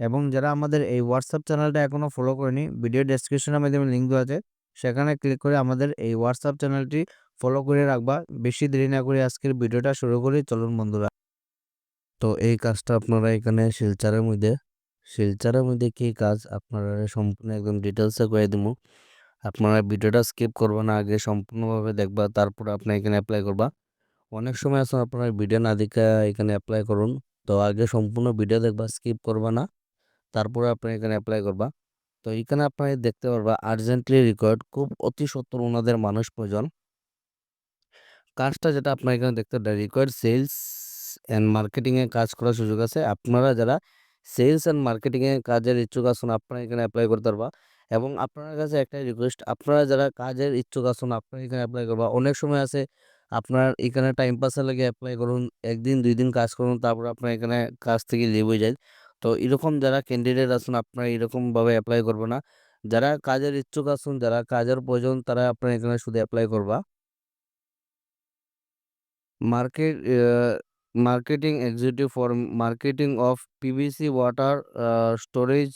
এবং যারা আমাদের এই হোয়াটসঅ্যাপ চ্যানেলটা এখনও ফলো করেনি ভিডিও ডেসক্রিপশনের মাধ্যমে লিঙ্ক দেওয়া আছে, সেখানে ক্লিক করে আমাদের এই হোয়াটসঅ্যাপ চ্যানেলটি ফলো করে রাখবা। বেশি দেরি না করে আজকের ভিডিওটা শুরু করি, চলুন বন্ধুরা। তো এই কাজটা আপনারা এখানে শিলচারের মধ্যে শিলচারের মধ্যে কী কাজ? আপনারা সম্পূর্ণ একদম ডিটেলসে করে দিব আপনারা ভিডিওটা স্কিপ করবা না, আগে সম্পূর্ণভাবে দেখবা, তারপর আপনি এখানে অ্যাপ্লাই করবা। অনেক সময় আছে আপনারা ভিডিও না দেখে এখানে অ্যাপ্লাই করুন, তো আগে সম্পূর্ণ ভিডিও দেখবা স্কিপ করবা না। তারপরে আপনি এখানে অ্যাপ্লাই করবা। তো এখানে আপনি দেখতে পারবা আর্জেন্টলি রিকোয়ার্ড খুব অতি সত্তর ওনাদের মানুষ প্রয়োজন। কাজটা যেটা আপনার এখানে দেখতে পারেন রিকোয়ার্ড সেলস অ্যান্ড মার্কেটিংয়ে কাজ করার সুযোগ আছে। আপনারা যারা সেলস অ্যান্ড মার্কেটিংয়ে কাজের ইচ্ছুক আসুন আপনারা এখানে অ্যাপ্লাই করতে পারবা। এবং আপনার কাছে একটাই রিকোয়েস্ট আপনারা যারা কাজের ইচ্ছুক আসুন আপনারা এখানে অ্যাপ্লাই করবা। অনেক সময় আছে, আপনার এখানে টাইম পাসের লাগে অ্যাপ্লাই করুন, একদিন, দুই দিন কাজ করুন, তারপর আপনার এখানে কাজ থেকে লিভ হয়ে যায়। তো এরকম যারা ক্যান্ডিডেট আছেন, আপনারা এরকমভাবে অ্যাপ্লাই করবে না। যারা কাজের ইচ্ছুক আছেন, যারা কাজের প্রয়োজন, তারা আপনার এখানে শুধু অ্যাপ্লাই করবা। Market marketing executive for marketing of PVC water storage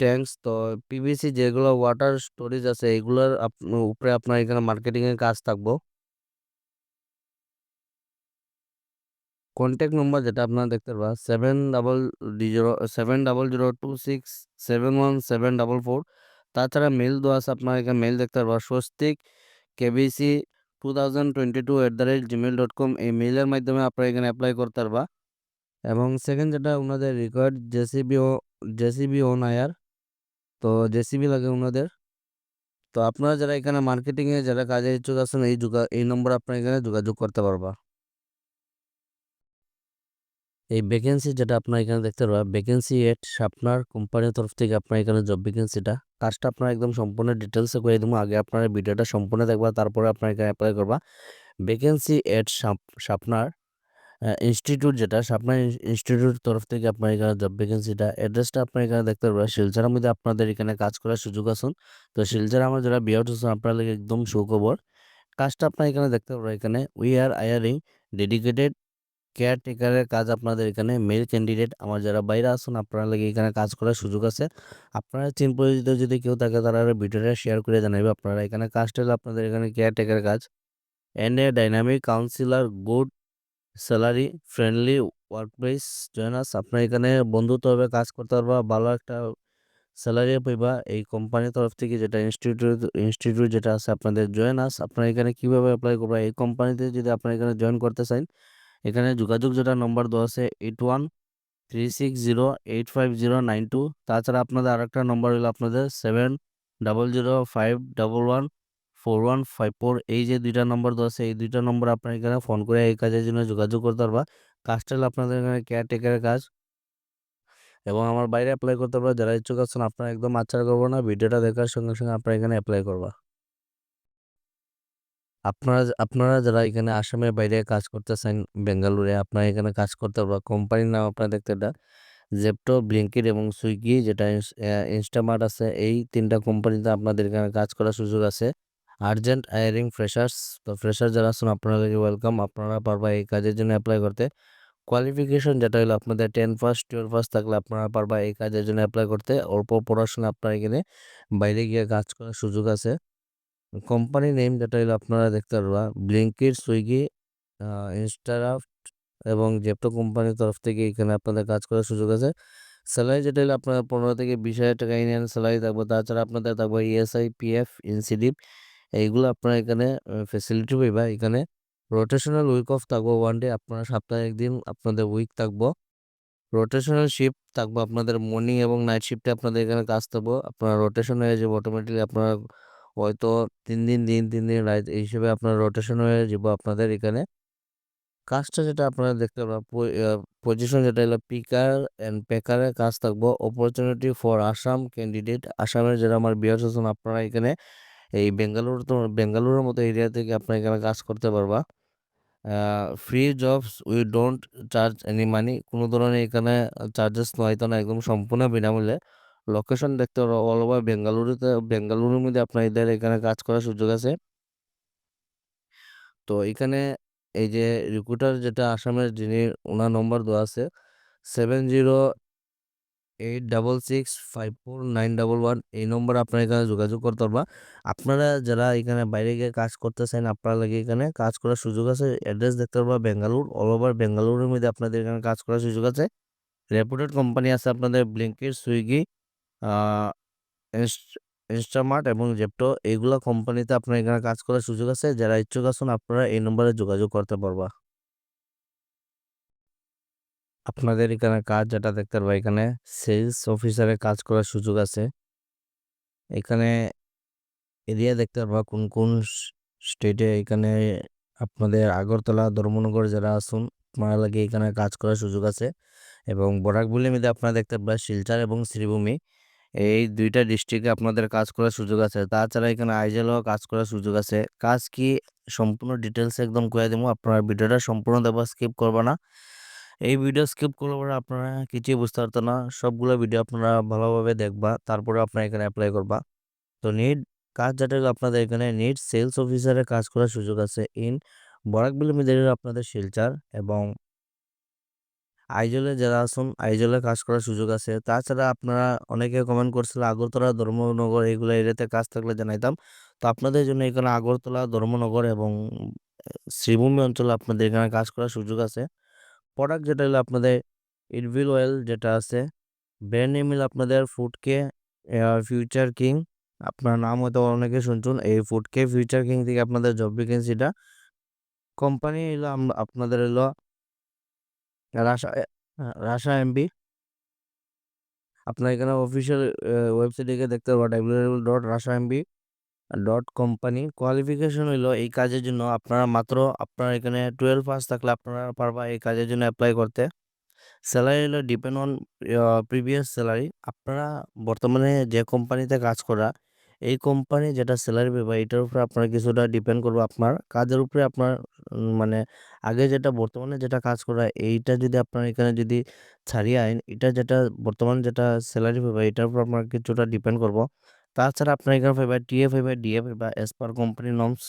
tanks তো পিভিসি যেগুলো ওয়াটার স্টোরেজ আছে, এগুলোর উপরে আপনার এখানে মার্কেটিং এর কাজ থাকব। কন্ট্যাক্ট নম্বর যেটা আপনারা দেখতে পারবা seven double zero seven double zero two six seven one seven double four তাছাড়া মেল দেওয়া আছে, আপনার এখানে মেল দেখতে পারবা Swastik KBC two thousand twenty two at the rate Gmail dot com এই মেলের মাধ্যমে আপনারা এখানে অ্যাপ্লাই করতে পারবা। এবং সেকেন্ড যেটা ওনাদের রিকোয়ার্ড জেসিবি ও জেসিবি ও আয়ার তো জেসিবি লাগে ওনাদের। তো আপনারা যারা এখানে মার্কেটিংয়ে যারা কাজে ইচ্ছুক আছেন, এই যোগা, এই নম্বর আপনার এখানে যোগাযোগ করতে পারবা। এই ভ্যাকেন্সি যেটা আপনার এখানে দেখতে পারবা ভ্যাকেন্সি এট আপনার কোম্পানির তরফ থেকে আপনার এখানে জব ভ্যাকেন্সিটা কাজটা আপনার একদম সম্পূর্ণ ডিটেলসে করে দেবো। আগে আপনার ভিডিওটা সম্পূর্ণ দেখবা, তারপরে আপনার এখানে অ্যাপ্লাই করবা। ভ্যাকেন্সি এট সাপনার ইনস্টিটিউট যেটা, সাপনার ইনস্টিটিউট তরফ থেকে আপনার এখানে জব ভ্যাকেন্সিটা অ্যাড্রেসটা আপনার এখানে দেখতে পারবা শিলচরের মধ্যে আপনাদের এখানে কাজ করার সুযোগ আছেন তো শিলচর আমার যারা বিয়াউট হচ্ছেন আপনার একদম সুখবর। কাজটা আপনার এখানে দেখতে পারবা এখানে উই আর আয়ারিং ডেডিকেটেড কেয়ারটেকারের কাজ আপনাদের এখানে মেল ক্যান্ডিডেট আমার যারা বাইরে আসুন আপনারা লাগে এখানে কাজ করার সুযোগ আছে। আপনারা চিন পরিচিত যদি কেউ থাকে, তারা ভিডিওটা শেয়ার করে জানাবে আপনারা এখানে কাজটা হলো আপনাদের এখানে কেয়ারটেকারের কাজ। And a dynamic counsellor good salary friendly workplace join us আপনার এখানে বন্ধুত্বভাবে কাজ করতে পারবা, ভালো একটা স্যালারি পাইবা। এই কোম্পানির তরফ থেকে যেটা ইনস্টিটিউট ইনস্টিটিউট যেটা আছে, আপনাদের জয়েন আস আপনারা এখানে কীভাবে অ্যাপ্লাই করবা? এই কোম্পানিতে যদি আপনারা এখানে জয়েন করতে চান এখানে যোগাযোগ যেটা নম্বর দেওয়া আছে eight one three six zero eight five zero nine two তাছাড়া আপনাদের আরেকটা নম্বর হলো আপনাদের seven double zero five double one four one five four এই যে দুইটা নম্বর দেওয়া আছে, এই দুইটা নম্বর আপনার এখানে ফোন করে এই কাজের জন্য যোগাযোগ করতে পারবা। কাজটা হলো আপনাদের এখানে কেয়ারটেকারের কাজ। এবং আমার বাইরে অ্যাপ্লাই করতে পারবা, যারা ইচ্ছুক আছেন, আপনারা একদম আচ্ছা করব না, ভিডিওটা দেখার সঙ্গে সঙ্গে আপনারা এখানে অ্যাপ্লাই করবা। আপনারা আপনারা যারা এখানে আসামের বাইরে কাজ করতেছেন, বেঙ্গালুরে আপনারা এখানে কাজ করতে পারবা কোম্পানির নাম আপনারা দেখতে এটা জেপটো ব্লিঙ্কিট এবং সুইগি যেটা ইনস্টামার্ট আছে, এই তিনটা কোম্পানিতে আপনাদের এখানে কাজ করার সুযোগ আছে। আর্জেন্ট আয়ারিং ফ্রেশার্স তো ফ্রেশার যারা আছেন আপনাদেরকে ওয়েলকাম আপনারা পারবা এই কাজের জন্য অ্যাপ্লাই করতে। কোয়ালিফিকেশন যেটা হলো আপনাদের টেন ফার্স্ট টুয়েলভ ফার্স্ট থাকলে আপনারা পারবা এই কাজের জন্য অ্যাপ্লাই করতে। অল্প পড়াশোনা আপনার এখানে বাইরে গিয়ে কাজ করার সুযোগ আছে। কোম্পানি নেম যেটা হলো আপনারা দেখতে পারবা, ব্লিঙ্কিট, সুইগি ইনস্টারাফট এবং জেপটো কোম্পানির তরফ থেকে এখানে আপনাদের কাজ করার সুযোগ আছে। স্যালারি যেটা হলো আপনার পনেরো থেকে বিশ হাজার টাকা ইন্ডিয়ান স্যালারি থাকবে। তাছাড়া আপনাদের থাকবে ইএসআই পিএফ ইনসিডিপ এইগুলো আপনারা এখানে ফেসিলিটি পাইবা। এখানে রোটেশনাল উইক অফ থাকব ওয়ান ডে আপনারা সপ্তাহে একদিন আপনাদের উইক থাকব। রোটেশনাল শিফট থাকব আপনাদের মর্নিং এবং নাইট শিফটে আপনাদের এখানে কাজ থাকব। আপনার রোটেশন হয়ে যাবে অটোমেটিকলি আপনারা হয়তো তিন দিন দিন তিন দিন রাত এই হিসেবে আপনার রোটেশন হয়ে যাব আপনাদের এখানে কাজটা যেটা আপনারা দেখতে প পজিশন যেটা হলো পিকার অ্যান্ড প্যাকারের কাজ থাকব। অপরচুনিটি ফর আসাম ক্যান্ডিডেট আসামের যারা আমার ভিউয়ার্স আছেন, আপনারা এখানে এই বেঙ্গালুরু তো বেঙ্গালুরুর মতো এরিয়া থেকে আপনারা এখানে কাজ করতে পারবা। Free jobs we don't charge any money কোনো ধরনের এখানে চার্জেস নেওয়া তো না, একদম সম্পূর্ণ বিনামূল্যে। লোকেশন দেখতে পারো অল ওভার বেঙ্গালুরুতে বেঙ্গালুরুর মধ্যে আপনার এদের এখানে কাজ করার সুযোগ আছে। তো এখানে এই যে রিক্রুটার যেটা আসামের যিনি ওনার নম্বর দেওয়া আছে 7086654911 এই নম্বরে আপনারা এখানে যোগাযোগ করতে পারবা। আপনারা যারা এখানে বাইরে গিয়ে কাজ করতে চান আপনার লাগি এখানে কাজ করার সুযোগ আছে। অ্যাড্রেস দেখতে পারবা বেঙ্গালুর অল ওভার বেঙ্গালুরুর মধ্যে আপনাদের এখানে কাজ করার সুযোগ আছে। রেপুটেড কোম্পানি আছে আপনাদের ব্লিঙ্কিট, সুইগি, ইনস্টামার্ট এবং জেপ্টো এগুলা কোম্পানিতে আপনার এখানে কাজ করার সুযোগ আছে। যারা ইচ্ছুক আছেন আপনারা এই নম্বরে যোগাযোগ করতে পারবা। আপনাদের এখানে কাজ যেটা দেখতে পারবা এখানে সেলস অফিসারের কাজ করার সুযোগ আছে। এখানে এরিয়া দেখতে পারবা কোন, কোন স্টেটে এখানে আপনাদের আগরতলা, ধর্মনগর যারা আসুন আপনারা লাগে এখানে কাজ করার সুযোগ আছে। এবং বরাকভেলির মধ্যে আপনারা দেখতে পারবা শিলচর এবং শ্রীভূমি এই দুইটা ডিস্ট্রিক্টে আপনাদের কাজ করার সুযোগ আছে। তাছাড়া এখানে আইজলেও কাজ করার সুযোগ আছে। কাজ কি সম্পূর্ণ ডিটেইলস একদম কইয়া দিমু। আপনারা ভিডিওটা সম্পূর্ণ দেখবা স্কিপ করবা না। এই ভিডিও স্কিপ করলে পরে আপনারা কিছুই বুঝতে পারতো না। সবগুলো ভিডিও আপনারা ভালোভাবে দেখবা, তারপরে আপনারা এখানে অ্যাপ্লাই করবা। তো নিড কাজ হলো আপনাদের এখানে নিড সেলস অফিসারের কাজ করার সুযোগ আছে ইন বরাকভেলির মধ্যে আপনাদের শিলচার এবং আইজলে যারা আছেন আইজলে কাজ করার সুযোগ আছে। তাছাড়া আপনারা অনেকে কমেন্ট করছিল আগরতলা, ধর্মনগর এগুলো এরিয়াতে কাজ থাকলে জানাইতাম। তো আপনাদের জন্য এখানে আগরতলা, ধর্মনগর এবং শ্রীভূমি অঞ্চলে আপনাদের এখানে কাজ করার সুযোগ আছে। প্রোডাক্ট যেটা হলো আপনাদের ইডভিল অয়েল যেটা আছে, ব্র্যান্ড নেম হলো আপনাদের ফুডকে ফিউচার কিং আপনার নাম হয়তো অনেকে শুনছেন। এই ফুডকে ফিউচার কিং থেকে আপনাদের জব ভ্যাকেন্সিটা কোম্পানি হইল আপনাদের হইল এ রাসা এমবি। আপনার এখানে অফিসিয়াল ওয়েবসাইটে গিয়ে দেখতে পারব ডাব্লিউডাব্লিউ ডট রাশা এমবি ডট কোম্পানি কোয়ালিফিকেশন হইল এই কাজের জন্য আপনারা মাত্র, আপনার এখানে 12 পাস থাকলে আপনারা পারবা এই কাজের জন্য অ্যাপ্লাই করতে। স্যালারি হইল ডিপেন্ড অন প্রিভিয়াস স্যালারি আপনারা বর্তমানে যে কোম্পানিতে কাজ করা এই কোম্পানি যেটা স্যালারি পাবা এটার উপরে আপনার কিছুটা ডিপেন্ড করবে আপনার কাজের উপরে আপনার মানে আগে যেটা বর্তমানে যেটা কাজ করা এইটা যদি আপনার এখানে যদি ছাড়িয়ে আইন এটা যেটা বর্তমানে যেটা স্যালারি পাবা এটার উপর আপনার কিছুটা ডিপেন্ড করব। তাছাড়া আপনার এখানে পাইবা টিএফ পাইবা, ডিএ পাইবা এস পার কোম্পানি নরমস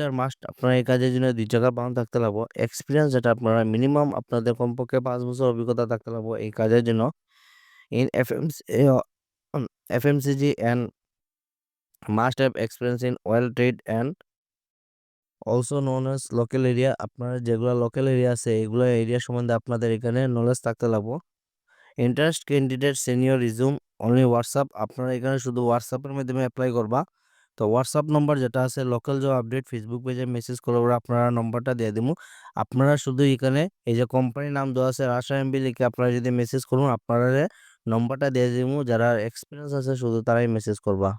আর মাস্ট আপনার এই কাজের জন্য দুই জায়গা বাউন্ড থাকতে লাগবো। এক্সপিরিয়েন্স যেটা আপনারা মিনিমাম আপনাদের কমপক্ষে পাঁচ বছর অভিজ্ঞতা থাকতে লাগবো এই কাজের জন্য। In FMS A FMCG and must have experience in oil trade and also known as local area আপনারা যেগুলা লোকাল এরিয়া আছে, এগুলা এরিয়া সম্বন্ধে আপনাদের এখানে নলেজ থাকতে লাগবো। Interest candidate senior resume only WhatsApp আপনারা এখানে শুধু হোয়াটসঅ্যাপের মাধ্যমে এপ্লাই করবা। তো হোয়াটসঅ্যাপ নম্বর যেটা আছে লোকাল জব আপডেট ফেসবুক পেজে মেসেজ করলে পরে আপনারা নম্বরটা দিয়ে দিমু। আপনারা শুধু এখানে এই যে কোম্পানির নাম দেওয়া আছে রাসা এমবি লিখে আপনারা যদি মেসেজ করুন, আপনারে নম্বরটা দিয়ে দিমু যারা এক্সপিরিয়েন্স আছে শুধু তারাই মেসেজ করবা।